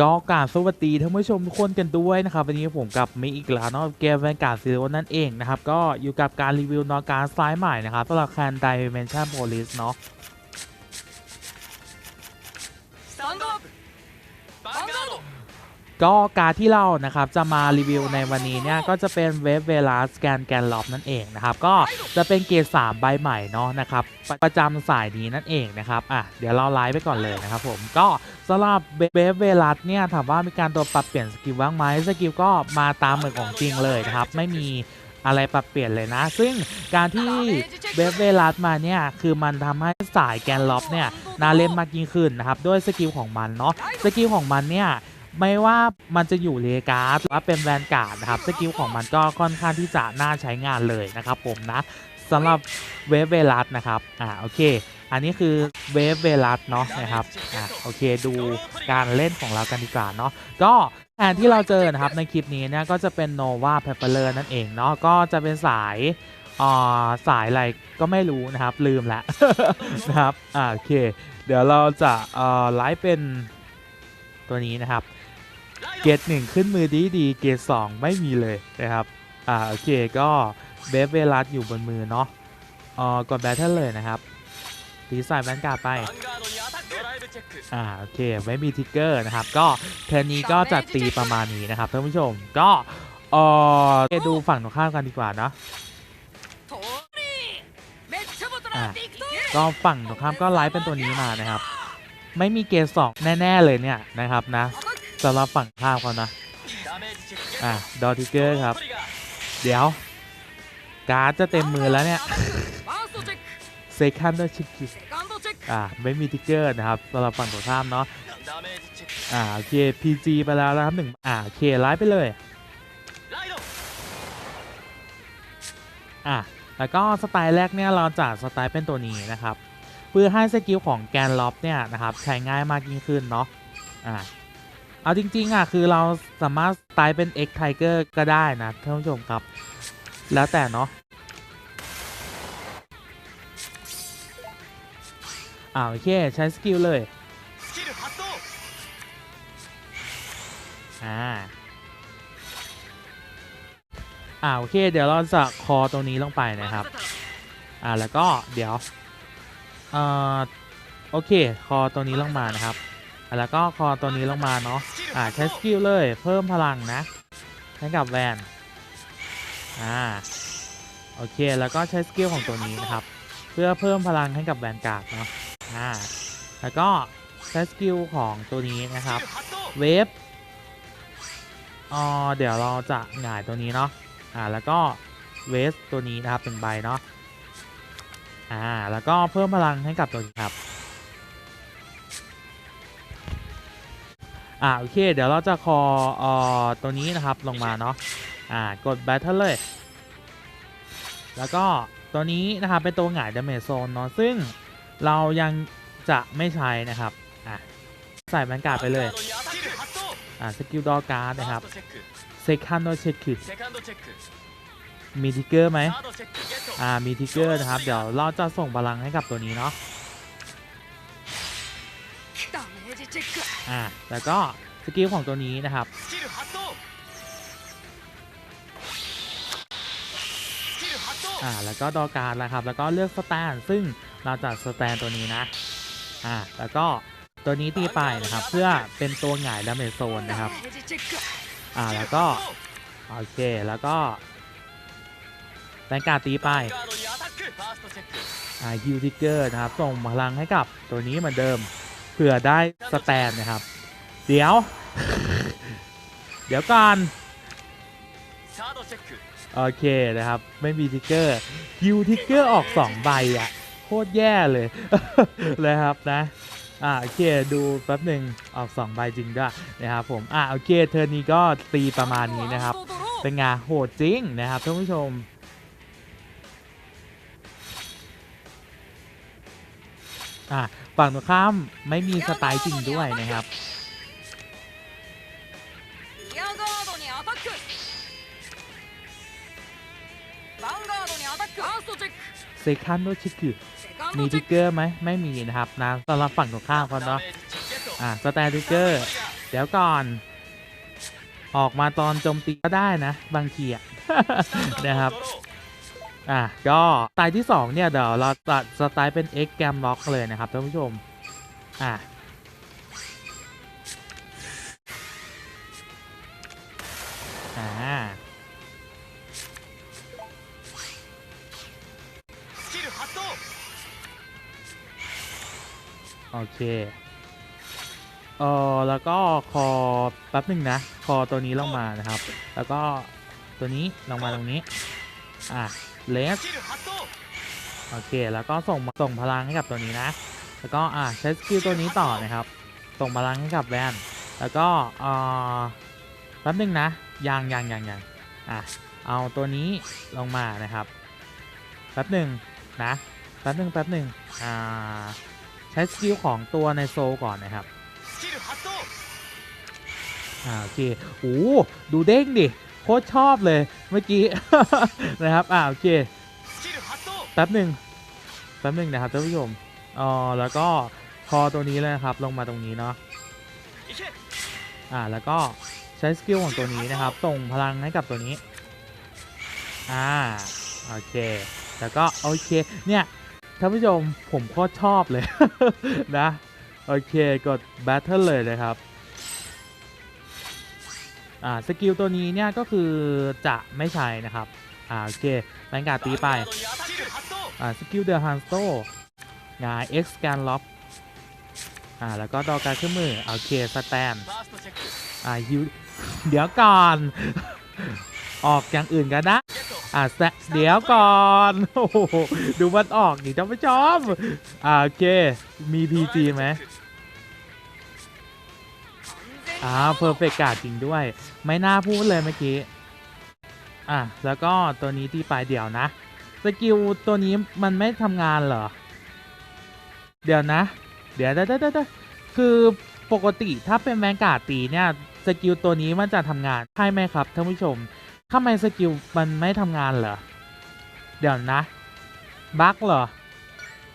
ก็กราบสวัสดีท่านผู้ชมทุกคนกันด้วยนะครับวันนี้ผมกับมิอีกแล้วเนาะเกมแวนการ์ดซีโร่นั่นเองนะครับก็อยู่กับการรีวิวนอการซ้ายใหม่นะครับสำหรับแคนดิเมนชั่นโพลิสเนาะ ก็การที่เรานะครับจะมารีวิวในวันนี้เนี่ยก็จะเป็นเวฟเวลาสแกนแกนล็อบนั่นเองนะครับก็จะเป็นเกรด3ใบใหม่เนาะนะครับประประจำสายนี้นั่นเองนะครับอะเดี๋ยวเราไลฟ์ไปก่อนเลยนะครับผมก็สำหรับเวฟเวลาสเนี่ยถามว่ามีการตัวปรับเปลี่ยนสกิลบ้างไหมสกิลก็มาตามเหมือนของจริงเลยนะครับไม่มีอะไรปรับเปลี่ยนเลยนะ ซึ่งการที่เวฟเวลาสมาเนี่ย คือมันทำให้สายแกนล็อบเนี่ย น่าเล่นมากยิ่งขึ้นนะครับ ด้วยสกิลของมันเนาะ สกิลของมันเนี่ย ไม่ว่ามันจะอยู่เลกาหรือว่าเป็นแวนการ์ดนะครับสกิลของมันก็ค่อนข้างที่จะน่าใช้งานเลยนะครับผมนะสำหรับเวฟเวลัสนะครับอ่าโอเค อันนี้คือเวฟเวลัสเนาะนะครับอ่าโอเคดูการเล่นของเรากันดีกว่าเนาะก็แทนที่เราเจอนะครับในคลิปนี้เนี่ยก็จะเป็นโนวาเพเปอร์นั่นเองเนาะก็จะเป็นสายอ่าสายอะไรก็ไม่รู้นะครับลืมละนะครับอ่าโอเค เดี๋ยวเราจะอ่อไลฟ์เป็นตัวนี้นะครับ เกรดหนึ่งขึ้นมือดีดีเกรดสองไม่มีเลยนะครับ อ่าโอเคก็เบฟเวลัสอยู่บนมือเนาะอ่อกดแบทเทิลเลยนะครับตีสายแบนกาไปอ่าโอเคไม่มีทิกเกอร์นะครับ ก็เทนนี้ก็จะตีประมาณนี้นะครับท่านผู้ชมก็เออดูฝั่งตรงข้ามกันดีกว่านะก็ฝั่งตรงข้ามก็ไลฟ์เป็นตัวนี้มานะครับ ไม่มีเกสองแน่ ๆ เลยเนี่ยนะครับนะ สำหรับฝั่งข้ามเขานะ อะ ดอทิเกอร์ครับ เดี๋ยว การ์ดจะเต็มมือแล้วเนี่ย เซคันด์ชิคกิอ่าไม่มีทิกเกอร์นะครับสำหรับฝั่งตรงข้ามเนาะ อ่าโอเคพีจีไปแล้วนะครับหนึ่งอ่าโอเคไล่ไปเลย อะ แล้วก็สไตล์แรกเนี่ยเราจะสไตล์เป็นตัวนี้นะครับ เพื่อให้สกิลของแกนล็อบเนี่ยนะครับใช้ง่ายมากยิ่งขึ้นเนาะ อ่า เอาจริงๆอะคือเราสามารถตายเป็น X Tiger ก็ได้นะท่านผู้ชมครับ แล้วแต่เนาะอ้าวโอเค ใช้สกิลเลยอ่าอ้าวโอเค เดี๋ยวเราจะคอตรงนี้ลงไปนะครับ อ่าแล้วก็เดี๋ยวเอ่อโอเค คอตรงนี้ลงมานะครับ แล้วก็คอตัวนี้ลงมาเนาะอ่าใช้สกิลเลยเพิ่มพลังนะให้กับแวนอ่าโอเคแล้วก็ใช้สกิลของตัวนี้นะครับ เพื่อเพิ่มพลังให้กับแวนการ์ดเนาะอ่าแล้วก็ใช้สกิลของตัวนี้นะครับเวฟอ๋อเดี๋ยวเราจะหงายตัวนี้เนาะอ่าแล้วก็เวฟตัวนี้นะครับเป็นใบเนาะอ่าแล้วก็เพิ่มพลังให้กับตัวนี้ครับ อ่าโอเค เดี๋ยวเราจะคออ่อตัวนี้นะครับลงมาเนาะอ่ากดแบทเทิลเลย แล้วก็ตัวนี้นะครับเป็นตัวหงายดาเมจโซนเนาะซึ่งเรายังจะไม่ใช้นะครับอะใส่แบงการ์ดไปเลยอ่าสกิลดอการ์ดนะครับเซคันด์เช็คคิดมีทิกเกอร์ไหมอ่ามีทิกเกอร์นะครับ เดี๋ยวเราจะส่งพลังให้กับตัวนี้เนาะ อ่าแล้วก็สกิลของตัวนี้นะครับอ่าแล้วก็ดอการ์ดนะครับ แล้วก็เลือกสแตนซึ่งเราจะสแตนตัวนี้นะอ่าแล้วก็ตัวนี้ตีไปนะครับ เพื่อเป็นตัวหงายดาเมจโซนนะครับอ่าแล้วก็โอเคแล้วก็แบงการตีไปอ่าฮิวทิเกอร์นะครับ ส่งพลังให้กับตัวนี้เหมือนเดิม เผื่อได้สแตนนะครับ เดี๋ยว เดี๋ยวก่อนโอเคนะครับ ไม่มีทิกเกอร์คิวทิกเกอร์ออก 2 ใบอะโคตรแย่เลยนะครับนะอ่าโอเคดูแป๊บหนึ่งออก 2 ใบจริงด้วยนะครับผมอ่าโอเคเธอนี้ก็ตีประมาณนี้นะครับ เป็นงาโหดจริงนะครับท่านผู้ชมอ่า ฝั่งตรงข้ามไม่มีสไตล์จริงด้วยนะครับเซคันด้วยชิคกี้มีดิกเกอร์ไหมไม่มีนะครับนะสำหรับฝั่งตรงข้ามเขาเนาะอะสแตติกเกอร์เดี๋ยวก่อน ออกมาตอนโจมตีก็ได้นะ บางทีอะนะครับ อะก็สไตล์ที่ 2 เนี่ย เดี๋ยวเราจะสไตล์เป็นเอ็กแกรมล็อกเลยนะครับท่านผู้ชม อะอ่าโอเค เออแล้วก็คอแป๊บหนึ่งนะ คอตัวนี้ลงมานะครับ แล้วก็ตัวนี้ลงมาตรงนี้ อะ เลสโอเค แล้วก็ส่งส่งพลังให้กับตัวนี้นะ แล้วก็อ่าใช้สกิลตัวนี้ต่อนะครับ ส่งพลังให้กับแวนแล้วก็อ่าแป๊บนึงนะยางยางยางยางอะเอาตัวนี้ลงมานะครับแป๊บหนึ่งนะแป๊บหนึ่งแป๊บหนึ่งอ่าใช้สกิลของตัวในโซก่อนนะครับอ่าโอเคโอ้ดูเด้งดิ โคตรชอบเลยเมื่อกี้นะครับอ่าโอเคแป๊บหนึ่งแป๊บหนึ่งนะครับท่านผู้ชมอ๋อแล้วก็คอตัวนี้เลยครับลงมาตรงนี้เนาะอ่าแล้วก็ใช้สกิลของตัวนี้นะครับส่งพลังให้กับตัวนี้อ่าโอเคแล้วก็โอเคเนี่ยท่านผู้ชมผมโคตรชอบเลยนะโอเคกดแบทเทิลเลยนะครับ อ่าสกิลตัวนี้เนี่ยก็คือจะไม่ใช่นะครับอ่าโอเคแบงกาตีไปอ่าสกิลเดอะฮันสโตงาเอ็กซ์การล็อกอ่าแล้วก็ดอกการเครื่องมือโอเคสแตนอ่าฮิวเดี๋ยวก่อน ออกอย่างอื่นกันนะอ่าแซเดี๋ยวก่อนโอ้โหดูมันออกดิท่านผู้ชมอ่าโอเคมีพีจีไหม อ่าเพอร์เฟกการ์ดจริงด้วย ไม่น่าพูดเลยเมื่อกี้ อะ แล้วก็ตัวนี้ที่ปลายเดี๋ยวนะ สกิลตัวนี้มันไม่ทำงานเหรอ เดี๋ยวนะ เดี๋ยวเดี๋ยวเดี๋ยวเดี๋ยวคือปกติถ้าเป็นแมงกาตีเนี่ยสกิลตัวนี้มันจะทำงานใช่ไหมครับท่านผู้ชมทำไมสกิลมันไม่ทำงานเหรอ เดี๋ยวนะบั๊กเหรอ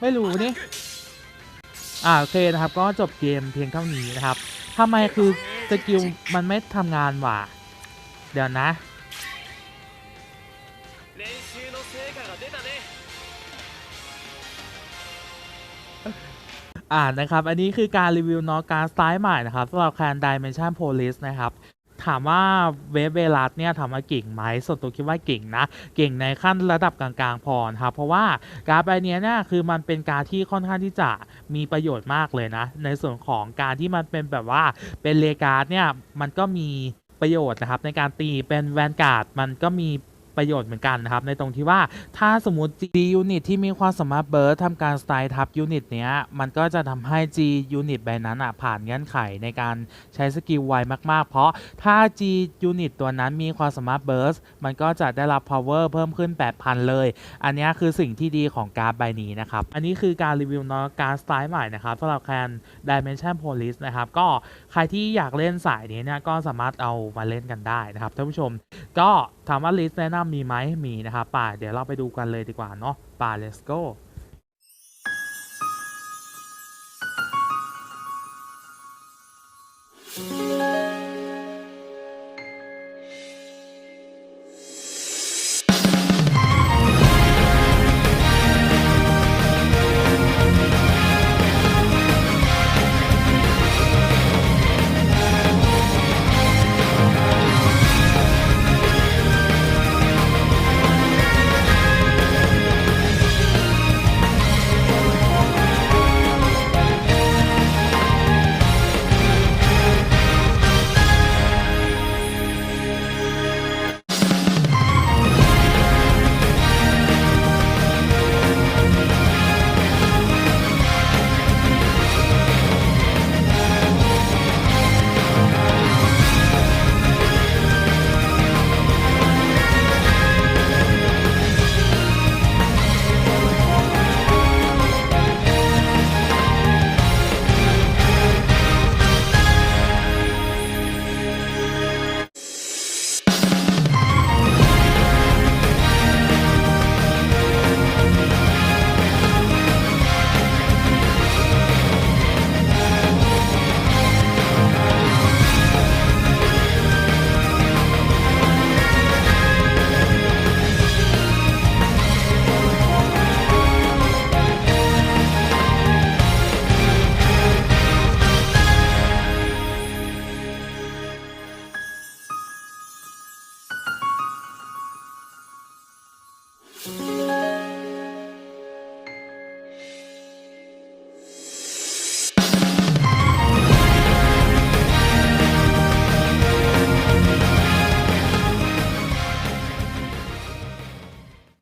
ไม่รู้นี่อ่าโอเคนะครับก็จบเกมเพียงเท่านี้นะครับทำไมคือ สกิลมันไม่ทำงานว่ะ เดี๋ยวนะ อ่านะครับ อันนี้คือการรีวิวนอการสไตล์ใหม่นะครับสำหรับแคนดิเมนชันโพลิสนะครับ ถามว่าเวฟเวลัสเนี่ยทำมาเก่งไหมส่วนตัวคิดว่าเก่งนะ เก่งในขั้นระดับกลางๆพอนะครับเพราะว่าการดใบเนี้ยเนี่ยคือมันเป็นการที่ค่อนข้างที่จะมีประโยชน์มากเลยนะ ในส่วนของการที่มันเป็นแบบว่าเป็นเลการ์ดเนี่ยมันก็มีประโยชน์นะครับในการตีเป็นแวนการ์ดมันก็มี ประโยชน์เหมือนกันนะครับในตรงที่ว่าถ้าสมมติ G unit ที่มีความสามารถเบิร์ดทำการสไตล์ทับยูนิตเนี้ยมันก็จะทำให้ G unit ใบนั้นอะผ่านเงื่อนไขในการใช้สกิลไวมากๆ เพราะถ้า G unit ตัวนั้นมีความสามารถเบิร์สมันก็จะได้รับ power เพิ่มขึ้น 8,000 เลย อันนี้คือสิ่งที่ดีของการ์ดใบนี้นะครับ อันนี้คือการรีวิวเนาะการสไตล์ใหม่นะครับสำหรับแคน Dimension Police นะครับก็ใครที่อยากเล่นสายนี้เนี่ยก็สามารถเอามาเล่นกันได้นะครับท่านผู้ชมก็ ถามว่าลิสต์แนะนำมีไหมมีนะครับป่าเดี๋ยวเราไปดูกันเลยดีกว่าเนาะป่า let's go「